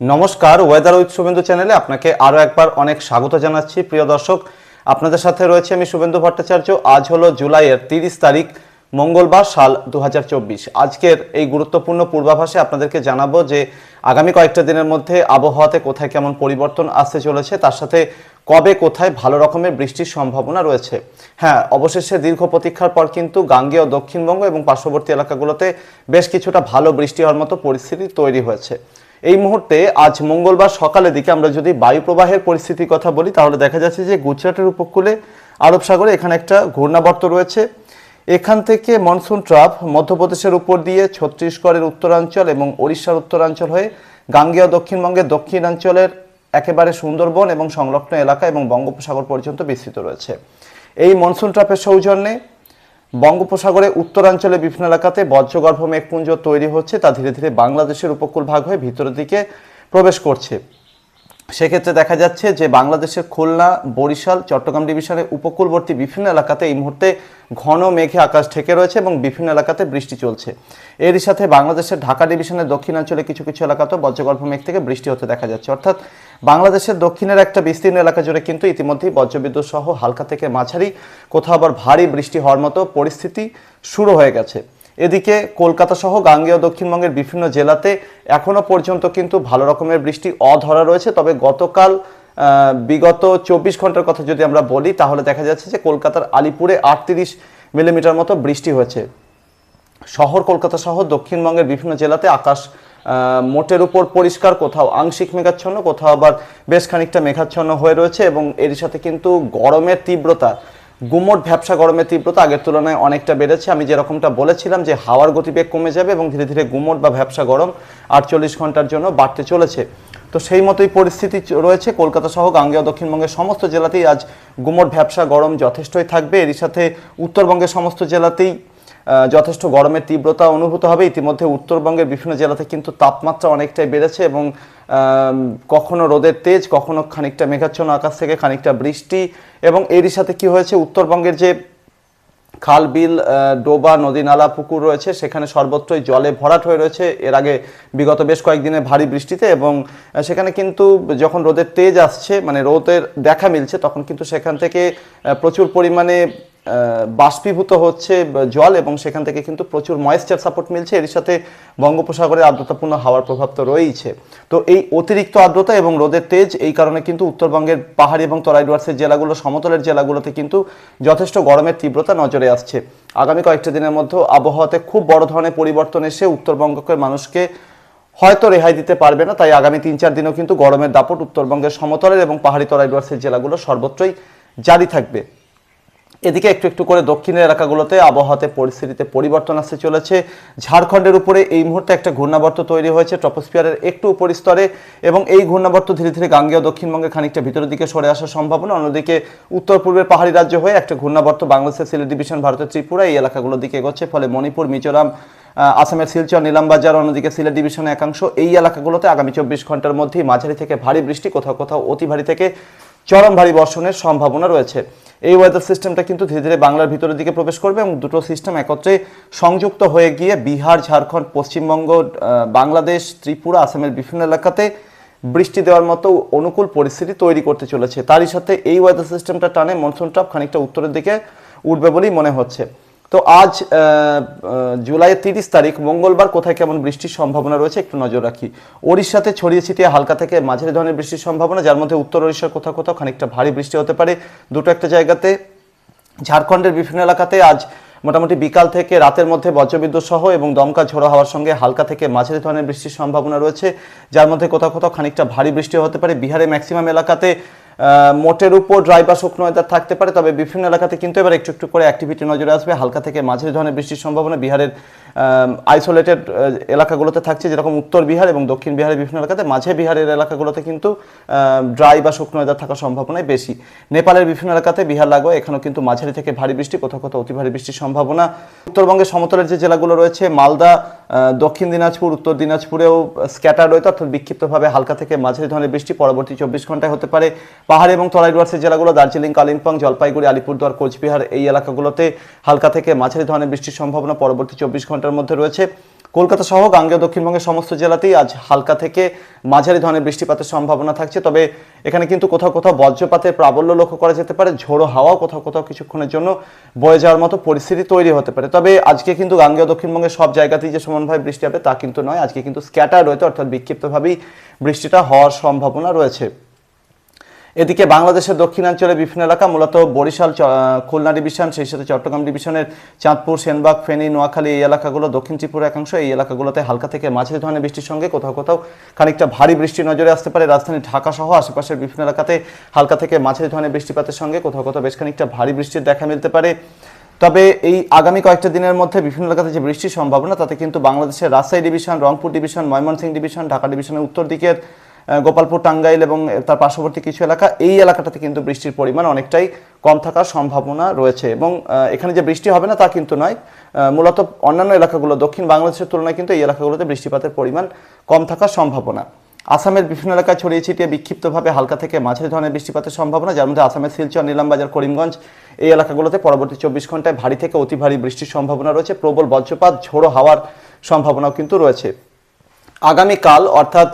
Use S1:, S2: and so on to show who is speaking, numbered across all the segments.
S1: নমস্কার weather with Suvendu চ্যানেলে আপনাকে আরও একবার অনেক স্বাগত জানাচ্ছি। প্রিয় দর্শক, আপনাদের সাথে রয়েছে আমি শুভেন্দু ভট্টাচার্য। আজ হলো জুলাইয়ের তিরিশ তারিখ, মঙ্গলবার সাল দু হাজার চব্বিশ। আজকের এই গুরুত্বপূর্ণ পূর্বাভাসে আপনাদেরকে জানাব যে আগামী কয়েকটা দিনের মধ্যে আবহাওয়াতে কোথায় কেমন পরিবর্তন আসতে চলেছে, তার সাথে কবে কোথায় ভালো রকমের বৃষ্টির সম্ভাবনা রয়েছে। হ্যাঁ অবশেষে দীর্ঘ প্রতীক্ষার পর কিন্তু গাঙ্গেয় দক্ষিণবঙ্গ এবং পার্শ্ববর্তী এলাকাগুলোতে বেশ কিছুটা ভালো বৃষ্টি হওয়ার মতো পরিস্থিতি তৈরি হয়েছে। এই মুহূর্তে আজ মঙ্গলবার সকালের দিকে আমরা যদি বায়ু প্রবাহের পরিস্থিতির কথা বলি, তাহলে দেখা যাচ্ছে যে গুজরাটের উপকূলে আরব সাগরে এখানে একটা ঘূর্ণাবর্ত রয়েছে। এখান থেকে মনসুন ট্রাফ মধ্যপ্রদেশের উপর দিয়ে ছত্তিশগড়ের উত্তরাঞ্চল এবং ওড়িশার উত্তরাঞ্চল হয়ে গাঙ্গেয় দক্ষিণবঙ্গের দক্ষিণাঞ্চলের একেবারে সুন্দরবন এবং সংলগ্ন এলাকা এবং বঙ্গোপসাগর পর্যন্ত বিস্তৃত রয়েছে। এই মনসুন ট্রাফের সৌজন্যে বঙ্গোপসাগরে উত্তরাঞ্চলে বিভিন্ন এলাকাতে বজ্রগর্ভ মেঘপুঞ্জ তৈরি হচ্ছে, তা ধীরে ধীরে বাংলাদেশের উপকূল ভাগ হয়ে ভিতরের দিকে প্রবেশ করছে। সেক্ষেত্রে দেখা যাচ্ছে যে বাংলাদেশের খুলনা, বরিশাল, চট্টগ্রাম ডিভিশনের উপকূলবর্তী বিভিন্ন এলাকাতে এই মুহূর্তে ঘন মেঘে আকাশ ঢেকে রয়েছে এবং বিভিন্ন এলাকাতে বৃষ্টি চলছে। এরই সাথে বাংলাদেশের ঢাকা ডিভিশনের দক্ষিণাঞ্চলে কিছু কিছু এলাকাতেও বজ্রগল্প মেঘ থেকে বৃষ্টি হতে দেখা যাচ্ছে। অর্থাৎ বাংলাদেশের দক্ষিণের একটা বিস্তীর্ণ এলাকা জুড়ে কিন্তু ইতিমধ্যেই বজ্রবিদ্যুৎ সহ হালকা থেকে মাঝারি, কোথাও আবার ভারী বৃষ্টি হওয়ার মতো পরিস্থিতি শুরু হয়ে গেছে। এদিকে কলকাতা সহ গাঙ্গেয় দক্ষিণবঙ্গের বিভিন্ন জেলাতে এখনও পর্যন্ত কিন্তু ভালো রকমের বৃষ্টি অধরা রয়েছে। তবে গতকাল বিগত চব্বিশ ঘণ্টার কথা যদি আমরা বলি, তাহলে দেখা যাচ্ছে যে কলকাতার আলিপুরে আটত্রিশ মিলিমিটার মতো বৃষ্টি হয়েছে। শহর কলকাতা সহ দক্ষিণবঙ্গের বিভিন্ন জেলাতে আকাশ মোটের উপর পরিষ্কার, কোথাও আংশিক মেঘাচ্ছন্ন, কোথাও আবার বেশ খানিকটা মেঘাচ্ছন্ন হয়ে রয়েছে এবং এর সাথে কিন্তু গরমের তীব্রতা গুমট ভ্যাবসা গরমের তীব্রতা আগের তুলনায় অনেকটা বেড়েছে। আমি যেরকমটা বলেছিলাম যে হাওয়ার গতিবেগ কমে যাবে এবং ধীরে ধীরে গুমোট বা ভ্যাবসা গরম আটচল্লিশ ঘণ্টার জন্য বাড়তে চলেছে। তো সেই মতোই পরিস্থিতি রয়েছে কলকাতা সহ গাঙ্গেয় দক্ষিণবঙ্গের সমস্ত জেলাতেই আজ গুমোট ভ্যাবসা গরম যথেষ্টই থাকবে। এরই সাথে উত্তরবঙ্গের সমস্ত জেলাতেই যথেষ্ট গরমের তীব্রতা অনুভূত হবে। ইতিমধ্যে উত্তরবঙ্গের বিভিন্ন জেলাতে কিন্তু তাপমাত্রা অনেকটাই বেড়েছে এবং কখনো রোদের তেজ, কখনো খানিকটা মেঘাচ্ছন্ন আকাশ থেকে খানিকটা বৃষ্টি এবং এরই সাথে কি হয়েছে? উত্তরবঙ্গের যে খাল, বিল ডোবা, নদী, নালা, পুকুর রয়েছে, সেখানে সর্বত্রই জলে ভরাট হয়ে রয়েছে। এর আগে বিগত বেশ কয়েকদিনে ভারী বৃষ্টিতে এবং সেখানে কিন্তু যখন রোদের তেজ আসছে মানে রোদের দেখা মিলছে, তখন কিন্তু সেখান থেকে প্রচুর পরিমাণে বাষ্পীভূত হচ্ছে জল এবং সেখান থেকে কিন্তু প্রচুর ময়েশ্চার সাপোর্ট মিলছে। এর সাথে বঙ্গোপসাগরে আর্দ্রতাপূর্ণ হাওয়ার প্রভাব তো রয়েইছে। তো এই অতিরিক্ত আর্দ্রতা এবং রোদের তেজ এই কারণে কিন্তু উত্তরবঙ্গের পাহাড়ি এবং তরাই ডুয়ার্সের জেলাগুলো, সমতলের জেলাগুলোতে কিন্তু যথেষ্ট গরমের তীব্রতা নজরে আসছে। আগামী কয়েকটা দিনের মধ্যে আবহাওয়াতে খুব বড় ধরনের পরিবর্তন এসে উত্তরবঙ্গের মানুষকে হয়তো রেহাই দিতে পারবে না। তাই আগামী তিন চার দিনেও কিন্তু গরমের দাপট উত্তরবঙ্গের সমতলের এবং পাহাড়ি তরাই ডুয়ার্সের জেলাগুলো সর্বত্রই জারি থাকবে। এদিকে একটু একটু করে দক্ষিণের এলাকাগুলোতে আবহাওয়াতে পরিস্থিতিতে পরিবর্তন আসতে চলেছে। ঝাড়খণ্ডের উপরে এই মুহূর্তে একটা ঘূর্ণাবর্ত তৈরি হয়েছে ট্রপোস্ফিয়ারের একটু উপরিস্তরে এবং এই ঘূর্ণাবর্ত ধীরে ধীরে গাঙ্গেয় দক্ষিণবঙ্গে খানিকটা ভিতরের দিকে সরে আসার সম্ভাবনা। অন্যদিকে উত্তর পূর্বের পাহাড়ি রাজ্য হয়ে একটা ঘূর্ণাবর্ত বাংলাদেশের সিলেট ডিভিশন, ভারতের ত্রিপুরা এই এলাকাগুলোর দিকে এগোচ্ছে। ফলে মণিপুর, মিজোরাম আসামের শিলচর, নিলামবাজার, অন্যদিকে সিলেট ডিভিশনের একাংশ, এই এলাকাগুলোতে আগামী চব্বিশ ঘণ্টার মধ্যেই মাঝারি থেকে ভারী বৃষ্টি, কোথাও কোথাও অতি ভারী থেকে চরম ভারী বর্ষণের সম্ভাবনা রয়েছে। এই ওয়েদার সিস্টেমটা কিন্তু ধীরে ধীরে বাংলার ভিতরের দিকে প্রবেশ করবে এবং দুটো সিস্টেম একত্রে সংযুক্ত হয়ে গিয়ে বিহার, ঝাড়খণ্ড, পশ্চিমবঙ্গ বাংলাদেশ, ত্রিপুরা, আসামের বিভিন্ন এলাকাতে বৃষ্টি দেওয়ার মতো অনুকূল পরিস্থিতি তৈরি করতে চলেছে। তারই সাথে এই ওয়েদার সিস্টেমটা টানে মনসুন খানিকটা উত্তরের দিকে উঠবে বলেই মনে হচ্ছে। তো আজ জুলাইয়ের তিরিশ তারিখ, মঙ্গলবার কোথায় কেমন বৃষ্টির সম্ভাবনা রয়েছে একটু নজর রাখি। ওড়িশাতে ছড়িয়ে ছিটিয়ে হালকা থেকে মাঝারি ধরনের বৃষ্টির সম্ভাবনা, যার মধ্যে উত্তর ওড়িশার কোথাও কোথাও খানিকটা ভারী বৃষ্টি হতে পারে। দুটো একটা জায়গাতে, ঝাড়খণ্ডের বিভিন্ন এলাকাতে আজ মোটামুটি বিকাল থেকে রাতের মধ্যে বজ্রবিদ্যুৎ সহ এবং দমকা ঝোড়ো হওয়ার সঙ্গে হালকা থেকে মাঝারি ধরনের বৃষ্টির সম্ভাবনা রয়েছে, যার মধ্যে কোথাও কোথাও খানিকটা ভারী বৃষ্টি হতে পারে। বিহারে ম্যাক্সিমাম এলাকাতে মোটের উপর ড্রাই বা শুকনো ওয়েদার থাকতে পারে, তবে বিভিন্ন এলাকাতে কিন্তু এবার একটু একটু করে অ্যাক্টিভিটি নজরে আসবে। হালকা থেকে মাঝারি ধরনের বৃষ্টির সম্ভাবনা বিহারের আইসোলেটেড এলাকাগুলোতে থাকছে যেরকম উত্তর বিহার এবং দক্ষিণ বিহারের বিভিন্ন এলাকাতে। মাঝে বিহারের এলাকাগুলোতে কিন্তু ড্রাই বা শুকনো ওয়েদার থাকার সম্ভাবনাই বেশি। নেপালের বিভিন্ন এলাকাতে বিহার, লাগোয়া, এখানেও কিন্তু মাঝারি থেকে ভারী বৃষ্টি, কোথাও কোথাও অতি ভারী বৃষ্টির সম্ভাবনা। উত্তরবঙ্গের সমতলের যে জেলাগুলো রয়েছে, মালদা দক্ষিণ দিনাজপুর, উত্তর দিনাজপুরেও স্ক্যাটার রয়েছে, অর্থাৎ বিক্ষিপ্তভাবে হালকা থেকে মাঝারি ধরনের বৃষ্টি পরবর্তী চব্বিশ ঘন্টায় হতে পারে। পাহাড় এবং তরাই ডুয়ার্সের জেলাগুলো, দার্জিলিং, কালিম্পং, জলপাইগুড়ি, আলিপুরদুয়ার, কোচবিহার এই এলাকাগুলোতে হালকা থেকে মাঝারি ধরনের বৃষ্টির সম্ভাবনা পরবর্তী চব্বিশ ঘণ্টার মধ্যে রয়েছে কলকাতা সহ গাঙ্গেয় দক্ষিণবঙ্গের সমস্ত জেলাতেই আজ হালকা থেকে মাঝারি ধরনের বৃষ্টিপাতের সম্ভাবনা থাকছে। তবে এখানে কিন্তু কোথাও কোথাও বজ্রপাতের প্রাবল্য লক্ষ্য করা যেতে পারে, ঝোড়ো হাওয়াও কোথাও কোথাও কিছুক্ষণের জন্য বয়ে যাওয়ার মতো পরিস্থিতি তৈরি হতে পারে। তবে আজকে কিন্তু গাঙ্গেয় দক্ষিণবঙ্গের সব জায়গাতেই যে সমানভাবে বৃষ্টি হবে তা কিন্তু নয়, আজকে কিন্তু স্ক্যাটার রয়েছে, অর্থাৎ বিক্ষিপ্তভাবেই বৃষ্টিটা হওয়ার সম্ভাবনা রয়েছে। এদিকে বাংলাদেশের দক্ষিণাঞ্চলে বিভিন্ন এলাকা, মূলত বরিশাল খুলনা ডিভিশন, সেই সাথে চট্টগ্রাম ডিভিশনের চাঁদপুর, সেনবাগ, ফেনী, নোয়াখালী এই এলাকাগুলো, দক্ষিণ ত্রিপুরা একাংশ এই এলাকাগুলোতে হালকা থেকে মাঝারি ধরনের বৃষ্টির সঙ্গে কোথাও কোথাও খানিকটা ভারী বৃষ্টি নজরে আসতে পারে। রাজধানী ঢাকা সহ আশেপাশের বিভিন্ন এলাকাতে হালকা থেকে মাঝারি ধরনের বৃষ্টিপাতের সঙ্গে কোথাও কোথাও বেশ খানিকটা ভারী বৃষ্টির দেখা মিলতে পারে। তবে এই আগামী কয়েকটা দিনের মধ্যে বিভিন্ন এলাকাতে যে বৃষ্টির সম্ভাবনা, তাতে কিন্তু বাংলাদেশের Rajshahi division, Rangpur division, Mymensingh division, Dhaka ডিভিশনের উত্তর দিকের গোপালপুর, টাঙ্গাইল এবং তার পার্শ্ববর্তী কিছু এলাকা, এই এলাকাটাতে কিন্তু বৃষ্টির পরিমাণ অনেকটাই কম থাকার সম্ভাবনা রয়েছে এবং এখানে যে বৃষ্টি হবে না তা কিন্তু নয়। মূলত অন্যান্য এলাকাগুলো, দক্ষিণ বাংলাদেশের তুলনায় কিন্তু এই এলাকাগুলোতে বৃষ্টিপাতের পরিমাণ কম থাকার সম্ভাবনা। আসামের বিভিন্ন এলাকায় ছড়িয়ে ছিটিয়ে বিক্ষিপ্তভাবে হালকা থেকে মাঝারি ধরনের বৃষ্টিপাতের সম্ভাবনা, যার মধ্যে আসামের শিলচর, নীলামবাজার, করিমগঞ্জ এই এলাকাগুলোতে পরবর্তী চব্বিশ ঘন্টায় ভারী থেকে অতি ভারী বৃষ্টির সম্ভাবনা রয়েছে। প্রবল বজ্রপাত, ঝোড়ো হাওয়ার সম্ভাবনাও কিন্তু রয়েছে। আগামীকাল, অর্থাৎ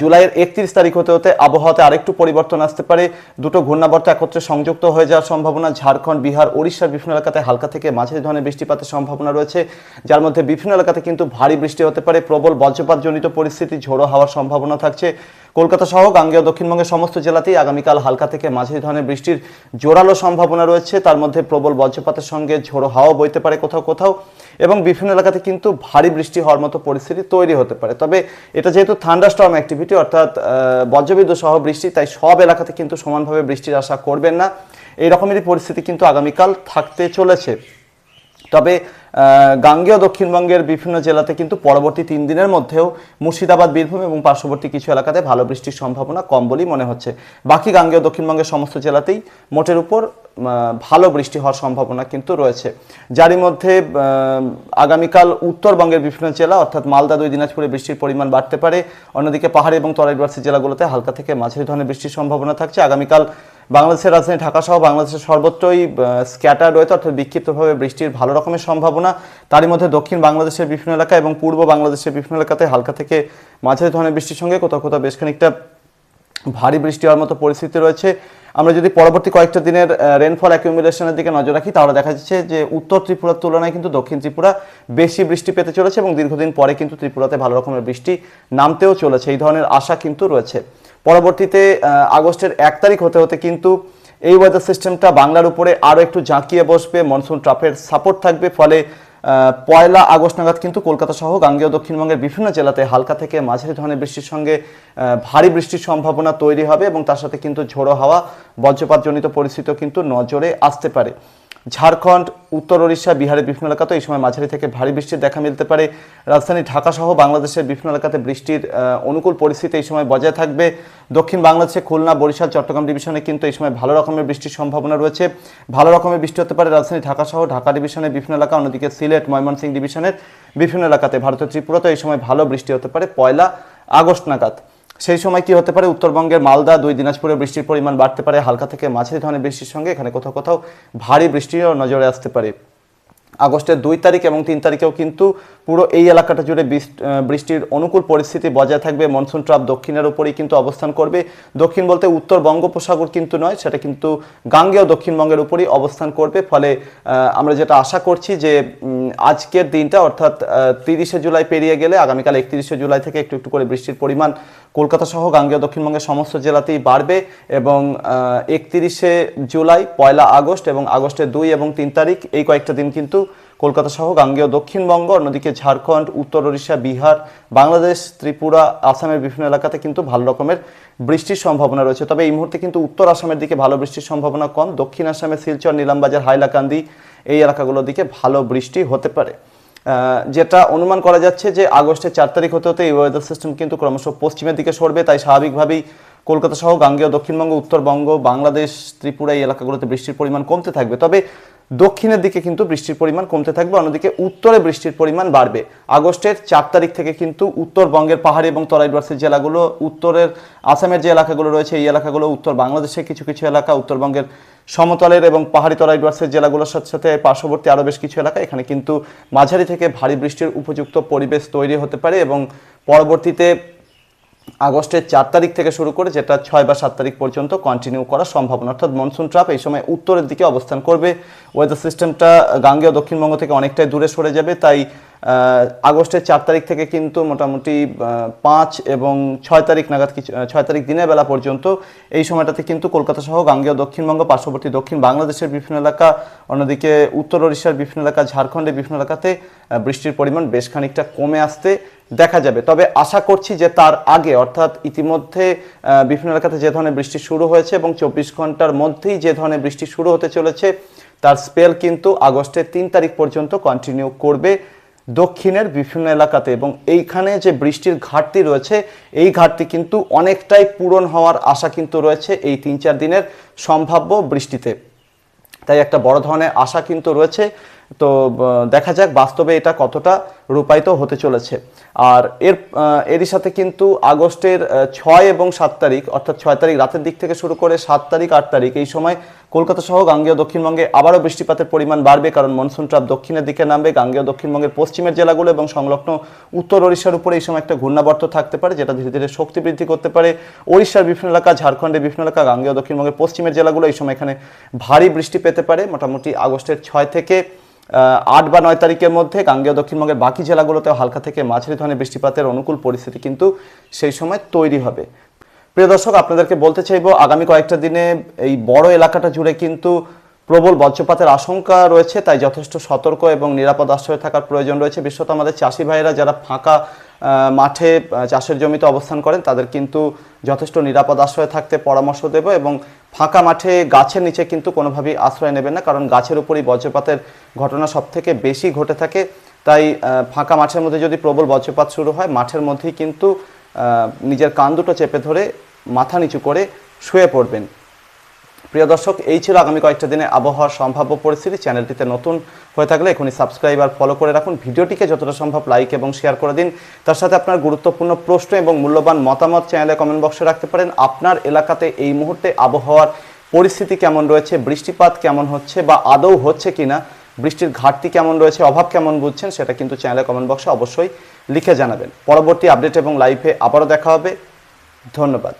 S1: জুলাইয়ের একত্রিশ তারিখ হতে হতে আবহাওয়াতে আরেকটু পরিবর্তন আসতে পারে। দুটো ঘূর্ণাবর্ত একত্রে সংযুক্ত হয়ে যাওয়ার সম্ভাবনা। ঝাড়খণ্ড, বিহার, ওড়িশার বিভিন্ন এলাকাতে হালকা থেকে মাঝারি ধরনের বৃষ্টিপাতের সম্ভাবনা রয়েছে। যার মধ্যে বিভিন্ন এলাকাতে কিন্তু ভারী বৃষ্টি হতে পারে। প্রবল বজ্রপাতজনিত পরিস্থিতি, ঝোড়ো হওয়ার সম্ভাবনা থাকছে। কলকাতা সহ গাঙ্গেয় দক্ষিণবঙ্গের সমস্ত জেলাতেই আগামীকাল হালকা থেকে মাঝারি ধরনের বৃষ্টির জোরালো সম্ভাবনা রয়েছে। তার মধ্যে প্রবল বজ্রপাতের সঙ্গে ঝোড়ো হাওয়া বইতে পারে কোথাও কোথাও এবং বিভিন্ন এলাকাতে কিন্তু ভারী বৃষ্টি হওয়ার মতো পরিস্থিতি তৈরি হতে পারে। তবে এটা যেহেতু থান্ডারস্টর্ম অ্যাক্টিভিটি অর্থাৎ বজ্রবিদ্যুৎ সহ বৃষ্টি, তাই সব এলাকাতে কিন্তু সমানভাবে বৃষ্টির আশা করবেন না। এই রকমেরই পরিস্থিতি কিন্তু আগামীকাল থাকতে চলেছে। তবে গাঙ্গেয় দক্ষিণবঙ্গের বিভিন্ন জেলাতে কিন্তু পরবর্তী তিন দিনের মধ্যেও মুর্শিদাবাদ, বীরভূম এবং পার্শ্ববর্তী কিছু এলাকাতে ভালো বৃষ্টির সম্ভাবনা কম বলেই মনে হচ্ছে। বাকি গাঙ্গেয় দক্ষিণবঙ্গের সমস্ত জেলাতেই মোটের উপর ভালো বৃষ্টি হওয়ার সম্ভাবনা কিন্তু রয়েছে। যারই মধ্যে আগামীকাল উত্তরবঙ্গের বিভিন্ন জেলা, অর্থাৎ মালদা, দুই দিনাজপুরে বৃষ্টির পরিমাণ বাড়তে পারে। অন্যদিকে পাহাড়ি এবং তরাইবাসী জেলাগুলোতে হালকা থেকে মাঝারি ধরনের বৃষ্টির সম্ভাবনা থাকছে। আগামীকাল বাংলাদেশের রাজধানী ঢাকা সহ বাংলাদেশের সর্বত্রই স্ক্যাটার রয়েছে অর্থাৎ বিক্ষিপ্তভাবে বৃষ্টির ভালো রকমের সম্ভাবনা তারই মধ্যে দক্ষিণ বাংলাদেশের বিভিন্ন এলাকা এবং পূর্ব বাংলাদেশের বিভিন্ন এলাকাতে হালকা থেকে মাঝারি ধরনের বৃষ্টির সঙ্গে কোথাও কোথাও বেশ খানিকটা ভারী বৃষ্টি হওয়ার মতো পরিস্থিতি রয়েছে। আমরা যদি পরবর্তী কয়েকটা দিনের রেনফল অ্যাকিউমুলেশনের দিকে নজর রাখি, তাহলে দেখা যাচ্ছে যে উত্তর ত্রিপুরার তুলনায় কিন্তু দক্ষিণ ত্রিপুরা বেশি বৃষ্টি পেতে চলেছে এবং দীর্ঘদিন পরে কিন্তু ত্রিপুরাতে ভালো রকমের বৃষ্টি নামতেও চলেছে। এই ধরনের আশা কিন্তু রয়েছে। পরবর্তীতে আগস্টের এক তারিখ হতে হতে কিন্তু এই ওয়েদার সিস্টেমটা বাংলার উপরে আরও একটু ঝাঁকিয়ে বসবে মনসুন ট্রাফের সাপোর্ট থাকবে, ফলে পয়লা আগস্ট নাগাদ কিন্তু কলকাতা সহ গাঙ্গেয় দক্ষিণবঙ্গের বিভিন্ন জেলাতে হালকা থেকে মাঝারি ধরনের বৃষ্টির সঙ্গে ভারী বৃষ্টির সম্ভাবনা তৈরি হবে এবং তার সাথে কিন্তু ঝোড়ো হাওয়া, বজ্রপাতজনিত পরিস্থিতিও কিন্তু নজরে আসতে পারে। ঝাড়খণ্ড, উত্তর ওড়িশা, বিহারের বিভিন্ন এলাকাতে এই সময় মাঝারি থেকে ভারী বৃষ্টির দেখা মিলতে পারে। রাজধানী ঢাকা সহ বাংলাদেশের বিভিন্ন এলাকাতে বৃষ্টির অনুকূল পরিস্থিতি এই সময় বজায় থাকবে। দক্ষিণ বাংলাদেশে খুলনা, বরিশাল, চট্টগ্রাম ডিভিশনে কিন্তু এই সময় ভালো রকমের বৃষ্টির সম্ভাবনা রয়েছে। ভালো রকমের বৃষ্টি হতে পারে রাজধানী ঢাকা সহ ঢাকা ডিভিশনের বিভিন্ন এলাকা, অন্যদিকে সিলেট, ময়মনসিংহ ডিভিশনের বিভিন্ন এলাকাতে। ভারতের ত্রিপুরাতে এই সময় ভালো বৃষ্টি হতে পারে, পয়লা আগস্ট নাগাদ। সেই সময় কি হতে পারে? উত্তরবঙ্গের মালদা, দুই দিনাজপুরে বৃষ্টির পরিমাণ বাড়তে পারে। হালকা থেকে মাঝারি ধরনের বৃষ্টির সঙ্গে এখানে কোথাও কোথাও ভারী বৃষ্টিও নজরে আসতে পারে। আগস্টের দুই তারিখ এবং তিন তারিখেও কিন্তু পুরো এই এলাকাটা জুড়ে বৃষ্টি- বৃষ্টির অনুকূল পরিস্থিতি বজায় থাকবে। মনসুন ট্রাপ দক্ষিণের উপরেই কিন্তু অবস্থান করবে। দক্ষিণ বলতে উত্তর বঙ্গোপসাগর কিন্তু নয়, সেটা কিন্তু গাঙ্গেয় দক্ষিণবঙ্গের উপরেই অবস্থান করবে। ফলে আমরা যেটা আশা করছি যে আজকের দিনটা অর্থাৎ তিরিশে জুলাই পেরিয়ে গেলে আগামীকাল একত্রিশে জুলাই থেকে একটু একটু করে বৃষ্টির পরিমাণ কলকাতা সহ গাঙ্গেয় দক্ষিণবঙ্গের সমস্ত জেলাতেই বাড়বে এবং একত্রিশে জুলাই, পয়লা আগস্ট এবং আগস্টের দুই এবং তিন তারিখ এই কয়েকটা দিন কিন্তু কলকাতা সহ গাঙ্গেয় দক্ষিণবঙ্গ, অন্যদিকে ঝাড়খণ্ড, উত্তর ওড়িশা, বিহার, বাংলাদেশ, ত্রিপুরা, আসামের বিভিন্ন এলাকাতে কিন্তু ভালো রকমের বৃষ্টির সম্ভাবনা রয়েছে। তবে এই মুহূর্তে কিন্তু উত্তর আসামের দিকে ভালো বৃষ্টির সম্ভাবনা কম। দক্ষিণ আসামে শিলচর, নীলামবাজার, হাইলাকান্দি এই এলাকাগুলোর দিকে ভালো বৃষ্টি হতে পারে। যেটা অনুমান করা যাচ্ছে যে আগস্টের চার তারিখ হতে হতে এই ওয়েদার সিস্টেম কিন্তু ক্রমশ পশ্চিমের দিকে সরবে। তাই স্বাভাবিকভাবেই কলকাতা সহ গাঙ্গেয় দক্ষিণবঙ্গ, উত্তরবঙ্গ, বাংলাদেশ, ত্রিপুরা এই এলাকাগুলোতে বৃষ্টির পরিমাণ কমতে থাকবে। তবে দক্ষিণের দিকে কিন্তু বৃষ্টির পরিমাণ কমতে থাকবে, অন্যদিকে উত্তরে বৃষ্টির পরিমাণ বাড়বে। আগস্টের চার তারিখ থেকে কিন্তু উত্তরবঙ্গের পাহাড়ি এবং তরাই ডুয়ার্সের জেলাগুলো, উত্তরের আসামের যে এলাকাগুলো রয়েছে, এই এলাকাগুলো, উত্তর বাংলাদেশের কিছু কিছু এলাকা, উত্তরবঙ্গের সমতলের এবং পাহাড়ি তরাই ডুয়ার্সের জেলাগুলোর সাথে সাথে পার্শ্ববর্তী আরও বেশ কিছু এলাকা, এখানে কিন্তু মাঝারি থেকে ভারী বৃষ্টির উপযুক্ত পরিবেশ তৈরি হতে পারে এবং পরবর্তীতে আগস্টের চার তারিখ থেকে শুরু করে যেটা ছয় বা সাত তারিখ পর্যন্ত কন্টিনিউ করার সম্ভাবনা অর্থাৎ মনসুন ট্রাপ এই সময় উত্তরের দিকে অবস্থান করবে। ওয়েদার সিস্টেমটা গাঙ্গেয় দক্ষিণবঙ্গ থেকে অনেকটাই দূরে সরে যাবে। তাই আগস্টের চার তারিখ থেকে কিন্তু মোটামুটি পাঁচ এবং ছয় তারিখ নাগাদ কিছু ছয় তারিখ দিনের বেলা পর্যন্ত এই সময়টাতে কিন্তু কলকাতা সহ গাঙ্গেয় দক্ষিণবঙ্গ, পার্শ্ববর্তী দক্ষিণ বাংলাদেশের বিভিন্ন এলাকা, অন্যদিকে উত্তর ওড়িশার বিভিন্ন এলাকা, ঝাড়খণ্ডের বিভিন্ন এলাকাতে বৃষ্টির পরিমাণ বেশ খানিকটা কমে আসতে দেখা যাবে। তবে আশা করছি যে তার আগে, অর্থাৎ ইতিমধ্যে বিভিন্ন এলাকাতে যে ধরনের বৃষ্টি শুরু হয়েছে এবং চব্বিশ ঘণ্টার মধ্যেই যে ধরনের বৃষ্টি শুরু হতে চলেছে, তার স্পেল কিন্তু আগস্টের তিন তারিখ পর্যন্ত কন্টিনিউ করবে। দক্ষিণের বিভিন্ন এলাকাতে এবং এইখানে যে বৃষ্টির ঘাটতি রয়েছে, এই ঘাটতি কিন্তু অনেকটাই পূরণ হওয়ার আশা কিন্তু রয়েছে এই তিন চার দিনের সম্ভাব্য বৃষ্টিতে। তাই একটা বড় ধরনের আশা কিন্তু রয়েছে তো দেখা যাক বাস্তবে এটা কতটা রূপায়িত হতে চলেছে। আর এর এরই সাথে কিন্তু আগস্টের ছয় এবং সাত তারিখ, অর্থাৎ ছয় তারিখ রাতের দিক থেকে শুরু করে সাত তারিখ, আট তারিখ, এই সময় কলকাতা সহ গাঙ্গেয় দক্ষিণবঙ্গে আবারও বৃষ্টিপাতের পরিমাণ বাড়বে, কারণ মনসুন ট্রাপ দক্ষিণের দিকে নামবে, গাঙ্গেয় দক্ষিণবঙ্গের পশ্চিমের জেলাগুলো এবং সংলগ্ন উত্তর ওড়িশার উপরে এই সময় একটা ঘূর্ণাবর্ত থাকতে পারে, যেটা ধীরে ধীরে শক্তি বৃদ্ধি করতে পারে। ওড়িশার বিভিন্ন এলাকা, ঝাড়খণ্ডের বিভিন্ন এলাকা, গাঙ্গেয় দক্ষিণবঙ্গের পশ্চিমের জেলাগুলো এই সময় এখানে ভারী বৃষ্টি পেতে পারে। মোটামুটি আগস্টের ছয় থেকে আট বা নয় তারিখের মধ্যে গাঙ্গেয় দক্ষিণবঙ্গের বাকি জেলাগুলোতেও হালকা থেকে মাঝারি ধরনের বৃষ্টিপাতের অনুকূল পরিস্থিতি কিন্তু সেই সময় তৈরি হবে। প্রিয় দর্শক, আপনাদেরকে বলতে চাইব, আগামী কয়েকটা দিনে এই বড় এলাকাটা জুড়ে কিন্তু প্রবল বজ্রপাতের আশঙ্কা রয়েছে, তাই যথেষ্ট সতর্ক এবং নিরাপদ আশ্রয়ে থাকার প্রয়োজন রয়েছে। বিশেষত আমাদের চাষি ভাইয়েরা যারা ফাঁকা মাঠে চাষের জমিতে অবস্থান করেন, তাদের কিন্তু যথেষ্ট নিরাপদ আশ্রয়ে থাকতে পরামর্শ দেব এবং ফাঁকা মাঠে গাছের নিচে কিন্তু কোনোভাবেই আশ্রয় নেবেন না, কারণ গাছের উপরই বজ্রপাতের ঘটনা সব থেকে বেশি ঘটে থাকে। তাই ফাঁকা মাঠের মধ্যে যদি প্রবল বজ্রপাত শুরু হয়, মাঠের মধ্যেই কিন্তু নিজের কান দুটো চেপে ধরে, মাথা নিচু করে শুয়ে পড়বেন। প্রিয় দর্শক, এই ছিল আগামী কয়েকটা দিনে আবহাওয়ার সম্ভাব্য পরিস্থিতি। চ্যানেলটিতে নতুন হয়ে থাকলে এখনই সাবস্ক্রাইব আর ফলো করে রাখুন। ভিডিওটিকে যতটা সম্ভব লাইক এবং শেয়ার করে দিন। তার সাথে আপনার গুরুত্বপূর্ণ প্রশ্ন এবং মূল্যবান মতামত চ্যানেলে কমেন্ট বক্সে রাখতে পারেন। আপনার এলাকাতে এই মুহূর্তে আবহাওয়ার পরিস্থিতি কেমন রয়েছে? বৃষ্টিপাত কেমন হচ্ছে বা আদৌ হচ্ছে কিনা? বৃষ্টির ঘাটতি কেমন রয়েছে? অভাব কেমন বুঝছেন? সেটা কিন্তু চ্যানেলে কমেন্ট বক্সে অবশ্যই লিখে জানাবেন। পরবর্তী আপডেট এবং লাইভে আবারও দেখা হবে। ধন্যবাদ।